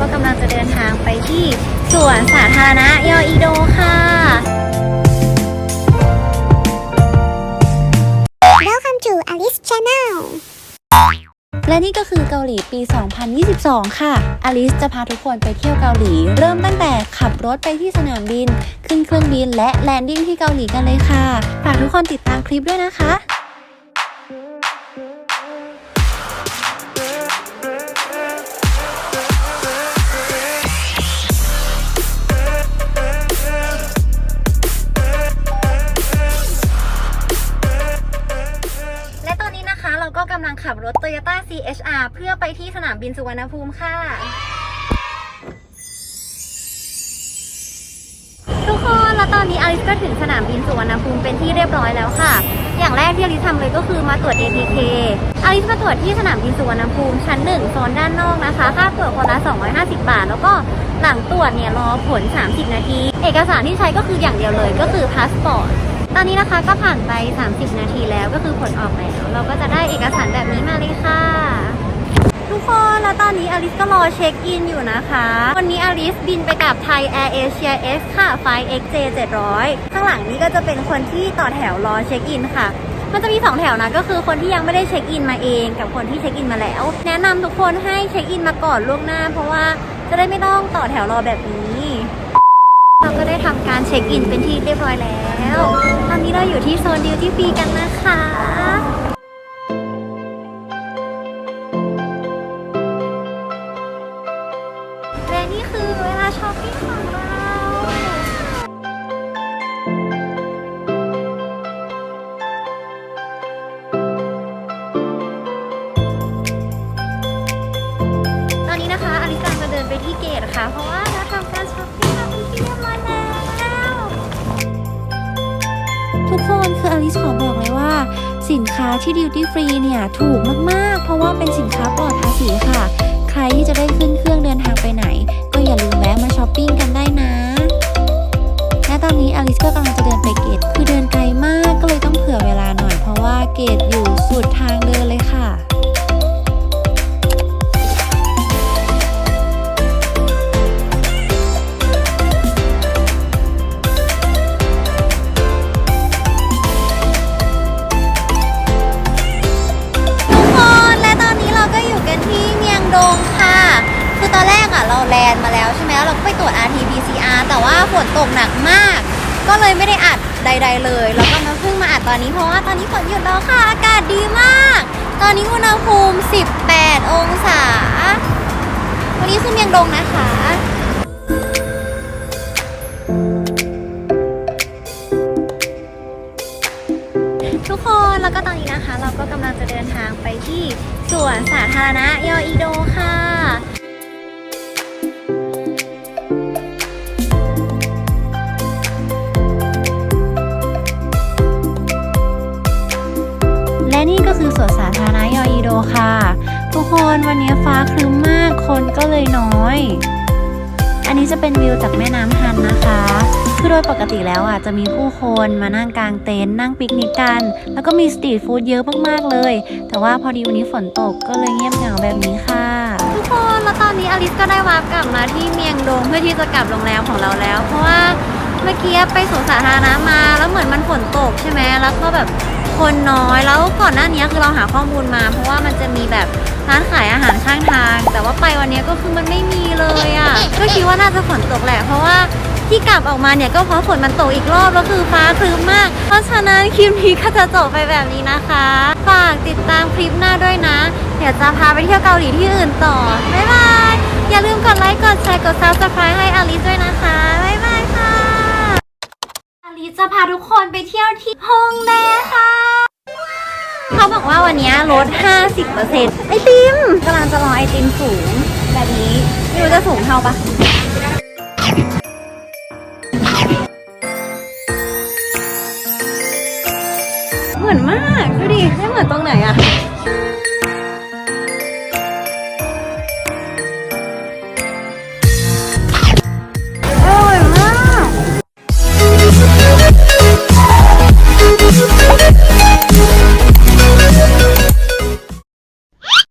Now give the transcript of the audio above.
ลังจะเดินทางไปที่สวนสาธารณะยออีโดค่ะ Welcome to Alice Channel และนี่ก็คือเกาหลีปี 2022 ค่ะ อลิสจะพาทุกคนไปเที่ยวเกาหลี เริ่มตั้งแต่ขับรถไปที่สนามบิน ขึ้นเครื่องบินและแลนดิ้งที่เกาหลีกันเลยค่ะ ฝากทุกคนติดตามคลิปด้วยนะคะ ก็กำลังขับรถ Toyota CHR เพื่อไปที่สนามบินสุวรรณภูมิค่ะ ทุกคนแล้วตอนนี้อลิสก็ถึงสนามบินสุวรรณภูมิเป็นที่เรียบร้อยแล้วค่ะ อย่างแรกที่อลิสทำเลยก็คือมาตรวจ ATK อลิสมาตรวจที่สนามบินสุวรรณภูมิชั้นหนึ่งโซนด้านนอกนะคะค่าตรวจคนละ 250 บาท แล้วก็หลังตรวจเนี่ยรอผล 30 นาที เอกสารที่ใช้ก็คืออย่างเดียวเลยก็คือพาสปอร์ต ตอนนี้นะคะก็ผ่านไป 30 นาทีแล้วก็คือผลออกแล้ว เราก็จะได้เอกสารแบบนี้มาเลยค่ะ ทุกคนแล้วตอนนี้อลิสก็รอเช็คอินอยู่นะคะ วันนี้อลิสบินไปกับไทย Air Asia X ค่ะไฟ XJ 700 ข้างหลังนี้ก็จะเป็นคนที่ต่อแถวรอเช็คอินค่ะมันจะมี 2 แถวนะก็คือคนที่ยังไม่ได้เช็คอินมาเองกับคนที่เช็คอินมาแล้ว แนะนำทุกคนให้เช็คอินมาก่อนล่วงหน้า เพราะว่าจะได้ไม่ต้องต่อแถวรอแบบนี้ ทำการเช็คอินเป็นที่เรียบร้อยแล้ว ตอนนี้เราอยู่ที่โซนดิวตี้ฟรีกันนะคะและนี่คือเวลาช้อปปิ้งของเราตอนนี้นะคะอลิซกำลังจะเดินไปที่เกตค่ะ เพราะว่า ทุกคนคืออลิสขอบอกเลยว่า สินค้าที่ดิวตี้ฟรีเนี่ยถูกมากๆ เพราะว่าเป็นสินค้าปลอดภาษีค่ะ ใครที่จะได้ขึ้นเครื่องเดินทางไปไหน ก็อย่าลืมแวะมาช้อปปิ้งกันได้นะ และตอนนี้อลิสก็กำลังจะเดินไปเกตคือเดินไกลมากก็เลยต้องเผื่อเวลาหน่อย เพราะว่าเกตอยู่สุดทางเดินเลยค่ะ รกอะเราแลนมาแล้วใช่ไหมแล้วเราก็ไปตรวจ RT-PCR แต่ว่าฝนตกหนักมาก ก็เลยไม่ได้อัดใด ๆ เลย แล้วก็มาเพิ่งมาอัดตอนนี้เพราะว่าตอนนี้ฝนหยุดแล้วค่ะอากาศดีมาก ตอนนี้อุณหภูมิ 18 องศา วันนี้คือเมียงดงนะคะทุกคนแล้วก็ตอนนี้นะคะ เราก็กำลังจะเดินทางไปที่สวนสาธารณะยออีโดค่ะ และนี่ก็คือสวนสาธารณะยออีโดค่ะ ทุกคนวันนี้ฟ้าครึ้มมากคนก็เลยน้อย อันนี้จะเป็นวิวจากแม่น้ำฮันนะคะคือโดยปกติแล้วอะจะมีผู้คนมานั่งกลางเต็นท์นั่งปิกนิกกัน แล้วก็มีสตรีทฟู้ดเยอะมากๆเลย แต่ว่าพอดีวันนี้ฝนตกก็เลยเงียบเหงาแบบนี้ค่ะ ทุกคนแล้วตอนนี้อลิสก็ได้วาร์ปกลับมาที่เมียงดงเพื่อที่จะกลับโรงแรมของเราแล้ว เพราะว่าเมื่อกี้ไปสวนสาธารณะมา แล้วเหมือนมันฝนตกใช่ไหมแล้วก็แบบ คนน้อยแล้วก่อนหน้านี้คือเราหาข้อมูลมา เพราะว่ามันจะมีแบบร้านขายอาหารข้างทาง แต่ว่าไปวันนี้ก็คือมันไม่มีเลยอะ่ะก็คิดว่าน่าจะฝนตกแหละ เพราะว่าที่กลับออกมาเนี่ยก็เพราะฝนมันตกอีกรอบแล้วคือฟ้าครึ้มมาก เพราะฉะนั้นคลิปนี้ก็จะจบไปแบบนี้นะคะ ฝากติดตามคลิปหน้าด้วยนะ เดี๋ยวจะพาไปเที่ยวเกาหลีที่อื่นต่อ บ๊ายบาย อย่าลืมกดไลค์กดแชร์กด subscribe ให้อลิสด้วยนะคะ บ๊ายบายค่ะ อลิสจะพาทุกคนไปเที่ยวที่ฮงแดค่ะ เขาบอกว่าวันนี้ลด 50%ไอติมกำลังจะรอไอติมสูง แบบนี้ไม่รู้จะสูงเท่าปะเหมือนมาก ดูดิ ไม่เหมือนตรงไหนอะ